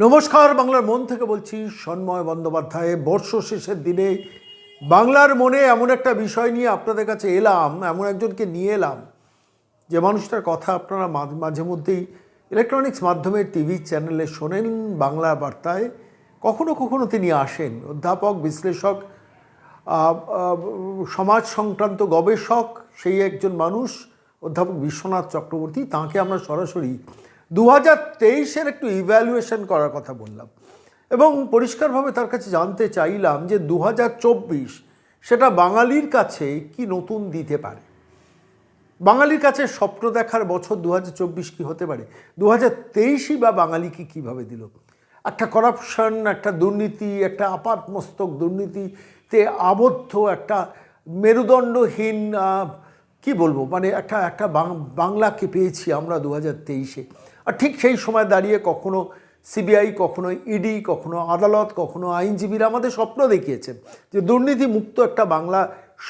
নমস্কার, বাংলার মন থেকে বলছি সন্ময় বন্দ্যোপাধ্যায়। বর্ষ শেষের দিনে বাংলার মনে এমন একটা বিষয় নিয়ে আপনাদের কাছে এলাম, এমন একজনকে নিয়ে এলাম। যে মানুষটার কথা আপনারা মাঝ- মধ্যেই ইলেকট্রনিক্স মাধ্যমে টিভি চ্যানেলে শোনেন বাংলা বার্তায়। কখনো কখনো তিনি আসেন। অধ্যাপক, বিশ্লেষক সমাজ সংক্রান্ত গবেষক, সেই একজন মানুষ, অধ্যাপক বিশ্বনাথ চক্রবর্তী। তাকে আমরা সরাসরি দু হাজার তেইশের একটু ইভ্যালুয়েশন করার কথা বললাম। এবং পরিষ্কারভাবে তার কাছে জানতে চাইলাম যে দু হাজার চব্বিশ সেটা বাঙালির কাছে কি নতুন দিতে পারে? বাঙালির কাছে স্বপ্ন দেখার বছর দু হাজার চব্বিশ কী হতে পারে? দু হাজার তেইশই বা বাঙালিকে কীভাবে দিল? একটা করাপশন একটা দুর্নীতি, একটা আপাতমস্তক দুর্নীতিতে আবদ্ধ, একটা মেরুদণ্ডহীন কি বলব? মানে একটা একটা বাংলাকে পেয়েছি আমরা দু হাজার তেইশে। আর ঠিক সেই সময় দাঁড়িয়ে কখনো সিবিআই, কখনো ইডি কখনো আদালত, কখনো আইনজীবীরা আমাদের স্বপ্ন দেখিয়েছেন যে দুর্নীতি মুক্ত একটা বাংলা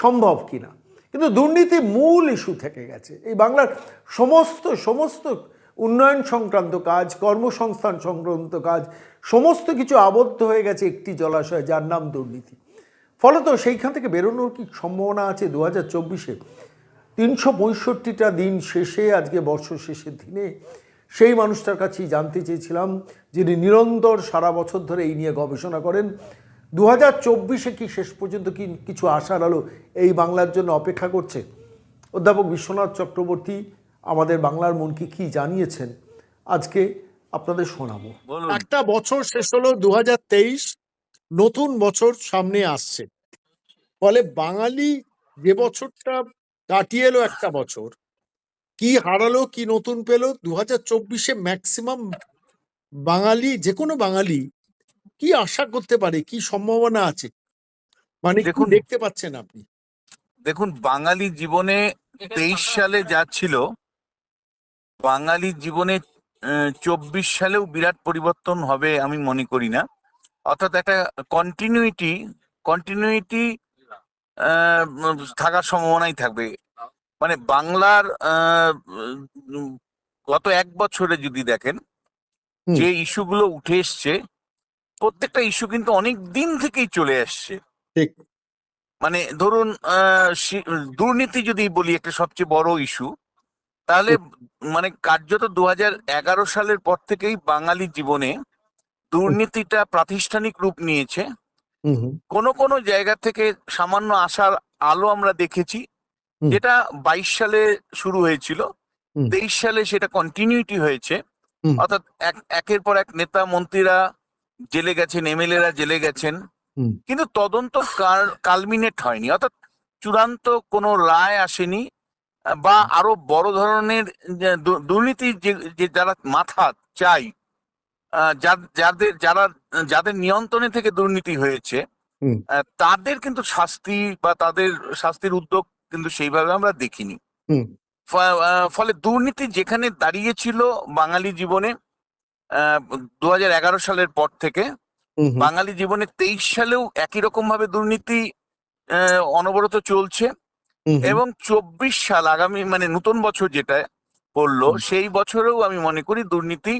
সম্ভব কিনা। কিন্তু দুর্নীতি মূল ইস্যু থেকে গেছে। এই বাংলার সমস্ত সমস্ত উন্নয়ন সংক্রান্ত কাজ, কর্মসংস্থান সংক্রান্ত কাজ, সমস্ত কিছু আবদ্ধ হয়ে গেছে একটি জলাশয়, যার নাম দুর্নীতি। ফলত সেইখান থেকে বেরোনোর কি সম্ভাবনা আছে? দু হাজার চব্বিশে তিনশো পঁয়ষট্টিটা দিন শেষে, আজকে বর্ষ শেষের দিনে সেই মানুষটার কাছেই জানতে চেয়েছিলাম যিনি নিরন্তর সারা বছর ধরে এই নিয়ে গবেষণা করেন। দু হাজার চব্বিশে কি শেষ পর্যন্ত কি কিছু আশার আলো এই বাংলার জন্য অপেক্ষা করছে? অধ্যাপক বিশ্বনাথ চক্রবর্তী আমাদের বাংলার মনকে কি জানিয়েছেন? আজকে আপনাদের শোনাবো। একটা বছর শেষ হলো দু হাজার তেইশ নতুন বছর সামনে আসছে। ফলে বাঙালি যে বছরটা কাটিয়ে এলো একটা বছর কি হারালো কি নতুন পেল? দু হাজার চব্বিশে ম্যাক্সিমাম বাঙালি যে কোনো বাঙালি কি আশা করতে পারে? কি সম্ভাবনা আছে? মানে দেখুন- দেখতে পাচ্ছেন আপনি? দেখুন বাঙালি জীবনে তেইশ সালে যা ছিল বাঙালি জীবনে চব্বিশ সালেও বিরাট পরিবর্তন হবে আমি মনে করি না। অর্থাৎ একটা কন্টিনিউইটি কন্টিনিউইটি থাকার সম্ভাবনাই থাকবে। মানে বাংলার আহ, গত এক বছরে যদি দেখেন যে ইস্যুগুলো উঠে এসছে প্রত্যেকটা ইস্যু কিন্তু অনেক দিন থেকেই চলে আসছে। ঠিক। মানে ধরুন দুর্নীতি যদি বলি একটা সবচেয়ে বড় ইস্যু তাহলে মানে কার্যত দু এগারো সালের পর থেকেই বাঙালি জীবনে দুর্নীতিটা প্রাতিষ্ঠানিক রূপ নিয়েছে। কোনো কোনো জায়গা থেকে সামান্য আসার আলো আমরা দেখেছি। যেটা বাইশ সালে শুরু হয়েছিল তেইশ সালে সেটা কন্টিনিউটি হয়েছে। অর্থাৎ এক- একের পর এক নেতা মন্ত্রীরা জেলে গেছেন এমএলএরা জেলে গেছেন। কিন্তু তদন্ত কালমিনেট হয়নি। অর্থাৎ চূড়ান্ত কোনো রায় আসেনি বা আরও বড় ধরনের দুর্নীতির যে যারা মাথা চাই যাদের যারা যাদের নিয়ন্ত্রণে থেকে দুর্নীতি হয়েছে তাদের কিন্তু শাস্তি বা তাদের শাস্তির উদ্যোগ কিন্তু সেইভাবে আমরা দেখিনি। ফলে দুর্নীতি যেখানে দাঁড়িয়েছিল বাঙালি জীবনে দু সালের পর থেকে বাঙালি জীবনে তেইশ সালেও একই রকম ভাবে দুর্নীতি অনবরত চলছে। এবং চব্বিশ সাল আগামী মানে নতুন বছর যেটা পড়ল সেই বছরেও আমি মনে করি দুর্নীতি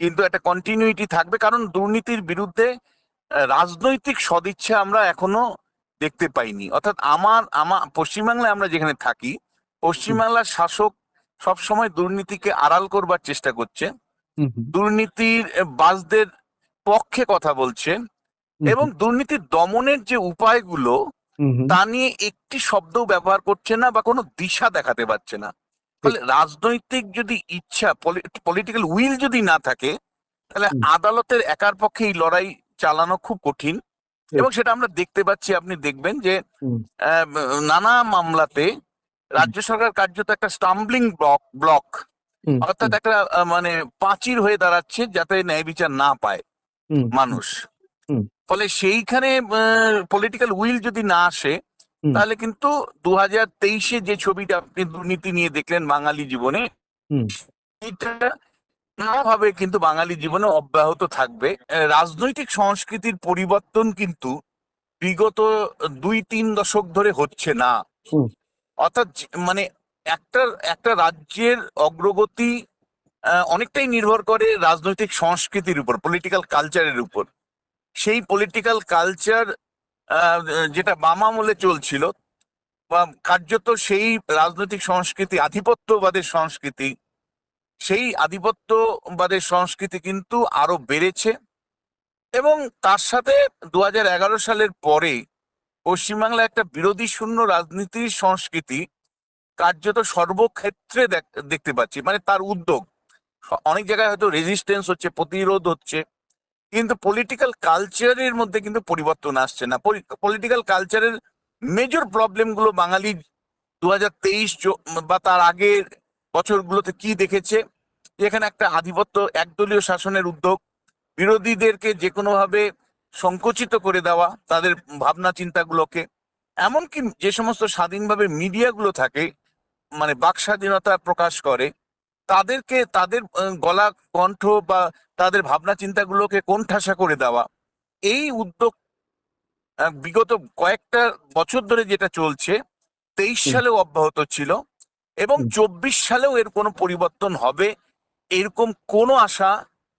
কিন্তু একটা কন্টিনিউটি থাকবে। কারণ দুর্নীতির বিরুদ্ধে রাজনৈতিক সদিচ্ছা আমরা এখনও দেখতে পাইনি। অর্থাৎ আমার আমার পশ্চিমবাংলায় আমরা যেখানে থাকি পশ্চিমবাংলার শাসক সবসময় দুর্নীতিকে আড়াল করবার চেষ্টা করছে। দুর্নীতির বাসদের পক্ষে কথা বলছে এবং দুর্নীতি দমনের যে উপায়গুলো। তা নিয়ে একটি শব্দও ব্যবহার করছে না বা কোনো দিশা দেখাতে পারছে না। ফলে রাজনৈতিক যদি ইচ্ছা পলিটিক্যাল উইল যদি না থাকে তাহলে আদালতের একার পক্ষে এই লড়াই চালানো খুব কঠিন। এবং সেটা আমরা দেখতে পাচ্ছি আপনি দেখবেন যে নানা মামলাতে রাজ্য সরকার কার্যত একটা স্টাম্বলিং ব্লক ব্লক অর্থাৎ একটা মানে পাঁচির হয়ে দাঁড়াচ্ছে যাতে ন্যায় বিচার না পায় মানুষ। ফলে সেইখানে পলিটিক্যাল উইল যদি না আসে তাহলে কিন্তু দু হাজার তেইশে যে ছবিটা আপনি দুর্নীতি নিয়ে দেখলেন বাঙালি জীবনে এটা নানাভাবে কিন্তু বাঙালি জীবনে অব্যাহত থাকবে। রাজনৈতিক সংস্কৃতির পরিবর্তন কিন্তু বিগত দুই তিন দশক ধরে হচ্ছে না। অর্থাৎ মানে একটা একটা রাজ্যের অগ্রগতি অনেকটাই নির্ভর করে রাজনৈতিক সংস্কৃতির উপর পলিটিক্যাল কালচারের উপর। সেই পলিটিক্যাল কালচার যেটা বাম আমলে চলছিল বা কার্যত সেই রাজনৈতিক সংস্কৃতি আধিপত্যবাদের সংস্কৃতি সেই আধিপত্যবাদের সংস্কৃতি কিন্তু আরও বেড়েছে এবং তার সাথে দু হাজার এগারো সালের পরে পশ্চিমবাংলা একটা বিরোধী শূন্য রাজনীতির সংস্কৃতি কার্যত সর্বক্ষেত্রে দেখ- দেখতে পাচ্ছি। মানে তার উদ্যোগ। অনেক জায়গায় হয়তো রেজিস্ট্যান্স হচ্ছে, প্রতিরোধ হচ্ছে, কিন্তু পলিটিক্যাল কালচারের মধ্যে কিন্তু পরিবর্তন আসছে না। পলিটিক্যাল কালচারের মেজর প্রবলেমগুলো বাঙালি দু হাজার তেইশ বা তার আগের বছরগুলোতে কি দেখেছে? এখানে একটা আধিপত্য একদলীয় শাসনের উদ্যোগ বিরোধীদেরকে যে কোনোভাবে সংকুচিত করে দেওয়া তাদের ভাবনা চিন্তাগুলোকে। এমনকি যে সমস্ত স্বাধীনভাবে মিডিয়াগুলো থাকে মানে বাক স্বাধীনতা প্রকাশ করে তাদেরকে তাদের গলা কণ্ঠ বা তাদের ভাবনা চিন্তাগুলোকে কোণঠাসা করে দেওয়া এই উদ্যোগ বিগত কয়েকটা বছর ধরে যেটা চলছে তেইশ সালেও অব্যাহত ছিল। এবং চব্বিশ সালেও এর কোনো পরিবর্তন হবে এরকম কোনো আশা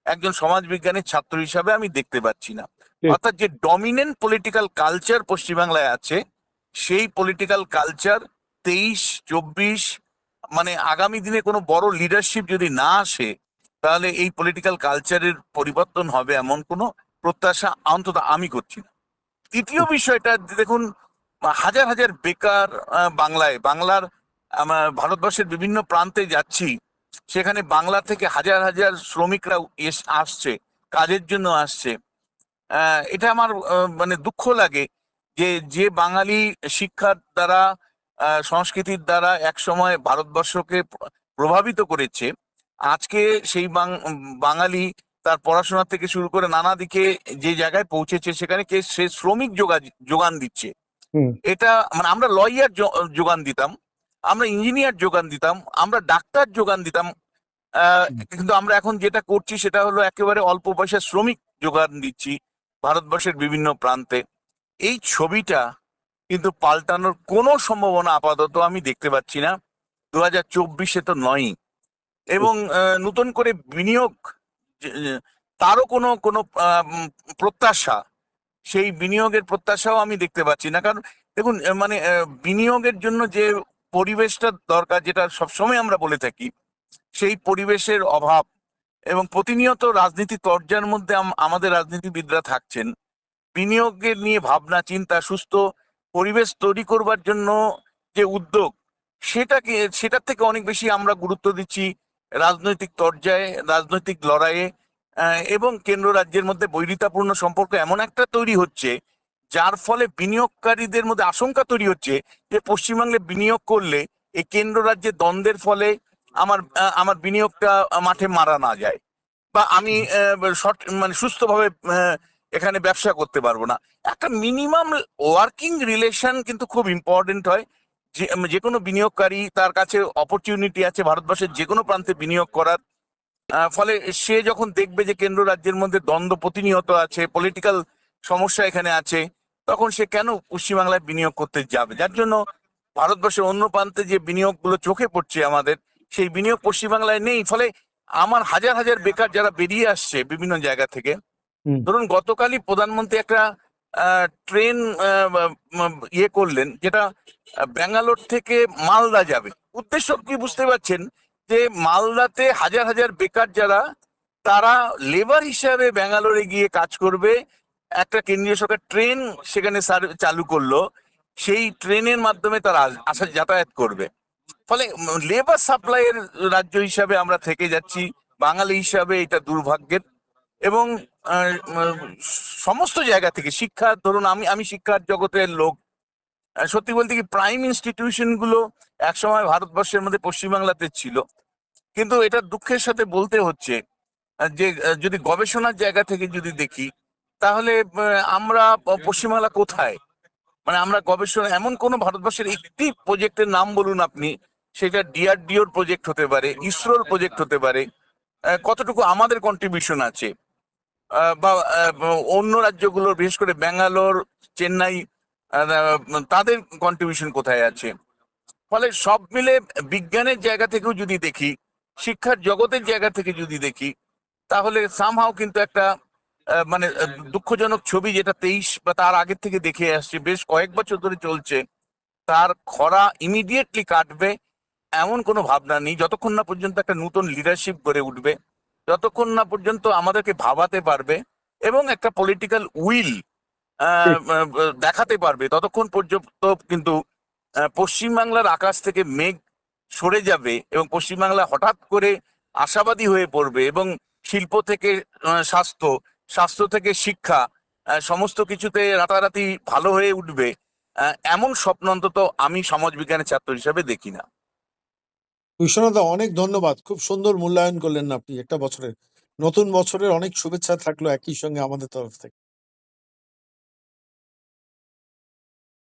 একজন সমাজবিজ্ঞানের ছাত্র হিসাবে আমি দেখতে পাচ্ছি না। অর্থাৎ যে ডমিনেন্ট পলিটিক্যাল কালচার পশ্চিমবাংলায় আছে সেই পলিটিক্যাল কালচার তেইশ চব্বিশ মানে আগামী দিনে কোনো বড় লিডারশিপ যদি না আসে তাহলে এই পলিটিক্যাল কালচারের পরিবর্তন হবে এমন কোনো প্রত্যাশা অন্তত আমি করছি না। তৃতীয় বিষয়টা দেখুন হাজার হাজার বেকার বাংলায় বাংলার আমার ভারতবর্ষের বিভিন্ন প্রান্তে যাচ্ছি সেখানে বাংলা থেকে হাজার হাজার শ্রমিকরা এস- আসছে কাজের জন্য আসছে। এটা আমার মানে দুঃখ লাগে যে যে বাঙালি শিক্ষার দ্বারা সংস্কৃতির দ্বারা একসময় ভারতবর্ষকে প্রভাবিত করেছে। আজকে সেই বাং- বাঙালি তার পড়াশোনা থেকে শুরু করে নানা দিকে যে জায়গায় পৌঁছেছে সেখানে কে সে শ্রমিক যোগা- যোগান দিচ্ছে। এটা মানে আমরা লয়ার যোগান দিতাম। আমরা ইঞ্জিনিয়ার যোগান দিতাম আমরা ডাক্তার যোগান দিতাম কিন্তু আমরা এখন যেটা করছি সেটা হলো একেবারে অল্প পয়সা শ্রমিক যোগান দিচ্ছি ভারতবর্ষের বিভিন্ন প্রান্তে। এই ছবিটা কিন্তু পাল্টানোর কোনো সম্ভাবনা আপাতত আমি দেখতে পাচ্ছি না। দু হাজার চব্বিশে তো নয়ই। এবং নতুন করে বিনিয়োগ তারও কোনো কোনো প্রত্যাশা সেই বিনিয়োগের প্রত্যাশাও আমি দেখতে পাচ্ছি না। কারণ দেখুন মানে বিনিয়োগের জন্য যে পরিবেশটা দরকার যেটা সবসময় আমরা বলে থাকি, সেই পরিবেশের অভাব এবং প্রতিনিয়ত রাজনীতি তর্জার মধ্যে আম- আমাদের রাজনীতিবিদরা থাকছেন। বিনিয়োগের নিয়ে ভাবনা, চিন্তা, সুস্থ পরিবেশ তৈরি করবার জন্য যে উদ্যোগ, সেটাকে, সেটার থেকে অনেক বেশি আমরা গুরুত্ব দিচ্ছি রাজনৈতিক তর্জায় রাজনৈতিক লড়াইয়ে এবং কেন্দ্র রাজ্যের মধ্যে বৈরিতাপূর্ণ সম্পর্ক এমন একটা তৈরি হচ্ছে যার ফলে বিনিয়োগকারীদের মধ্যে আশঙ্কা তৈরি হচ্ছে যে পশ্চিমবাংলে বিনিয়োগ করলে এই কেন্দ্র রাজ্যের দ্বন্দ্বের ফলে আমার আমার বিনিয়োগটা মাঠে মারা না যায়। বা আমি শর্ট মানে সুস্থভাবে এখানে ব্যবসা করতে পারব না। একটা মিনিমাম ওয়ার্কিং রিলেশন কিন্তু খুব ইম্পর্টেন্ট হয়। যে যে কোনো বিনিয়োগকারী তার কাছে অপরচুনিটি আছে ভারতবর্ষের যে কোনো প্রান্তে বিনিয়োগ করার। ফলে সে যখন দেখবে যে কেন্দ্র রাজ্যের মধ্যে দ্বন্দ্ব প্রতিনিয়ত আছে, পলিটিক্যাল সমস্যা এখানে আছে তখন সে কেন পশ্চিমবাংলায় বিনিয়োগ করতে যাবে? যার জন্য ভারতবর্ষের অন্য প্রান্তে যে বিনিয়োগগুলো চোখে পড়ছে আমাদের সেই বিনিয়োগ পশ্চিমবাংলায় নেই। ফলে আমার হাজার হাজার বেকার যারা বেরিয়ে আসছে বিভিন্ন জায়গা থেকে ধরুন গতকালই প্রধানমন্ত্রী একটা আহ, ট্রেন ইয়ে করলেন যেটা ব্যাঙ্গালোর থেকে মালদা যাবে। উদ্দেশ্য কি বুঝতে পারছেন? যে মালদাতে হাজার হাজার বেকার যারা তারা লেবার হিসাবে ব্যাঙ্গালোরে গিয়ে কাজ করবে একটা কেন্দ্রীয় সরকার ট্রেন সেখানে চালু করল, সেই ট্রেনের মাধ্যমে তারা আস- যাতায়াত করবে। ফলে লেবার সাপ্লাইয়ের রাজ্য হিসাবে আমরা থেকে যাচ্ছি, বাঙালি হিসাবে এটা দুর্ভাগ্যের এবং সমস্ত জায়গা থেকে শিক্ষা, ধরুন আমি আমি শিক্ষার জগতের লোক। সত্যি বলতে কি প্রাইম ইনস্টিটিউশনগুলো একসময় ভারতবর্ষের মধ্যে পশ্চিমবাংলাতে ছিল। কিন্তু এটা দুঃখের সাথে বলতে হচ্ছে যে যদি গবেষণার জায়গা থেকে যদি দেখি তাহলে আমরা পশ্চিমবাংলা কোথায়? মানে আমরা গবেষণা, এমন কোন ভারতবর্ষের একটি প্রজেক্টের নাম বলুন আপনি, সেটা ডিআরডিওর প্রজেক্ট হতে পারে, ইসরোর প্রজেক্ট হতে পারে কতটুকু আমাদের কন্ট্রিবিউশন আছে? বা অন্য রাজ্যগুলোর, বিশেষ করে ব্যাঙ্গালোর, চেন্নাই তাদের কন্ট্রিবিউশন কোথায় আছে? ফলে সব মিলে বিজ্ঞানের জায়গা থেকেও যদি দেখি, শিক্ষার জগতের জায়গা থেকে যদি দেখি, তাহলে সামহাও কিন্তু একটা মানে দুঃখজনক ছবি যেটা তেইশ বা তার আগের থেকে দেখে আসছে বেশ কয়েক বছর ধরে চলছে। তার খরা ইমিডিয়েটলি কাটবে এমন কোনো ভাবনা নেই। যতক্ষণ না পর্যন্ত একটা নতুন লিডারশিপ গড়ে উঠবে যতক্ষণ না পর্যন্ত আমাদেরকে ভাবাতে পারবে এবং একটা পলিটিক্যাল উইল দেখাতে পারবে। ততক্ষণ পর্যন্ত কিন্তু পশ্চিমবাংলার আকাশ থেকে মেঘ সরে যাবে এবং পশ্চিমবাংলা হঠাৎ করে আশাবাদী হয়ে পড়বে এবং শিল্প থেকে স্বাস্থ্য স্বাস্থ্য থেকে শিক্ষা সমস্ত কিছুতে রাতারাতি ভালো হয়ে উঠবে এমন স্বপ্ন অন্তত আমি সমাজবিজ্ঞানের ছাত্র হিসাবে দেখি না। বিশ্বনাথ অনেক ধন্যবাদ। খুব সুন্দর মূল্যায়ন করলেন আপনি একটা বছরের। নতুন বছরের অনেক শুভেচ্ছা থাকল একই সঙ্গে আমাদের তরফ থেকে।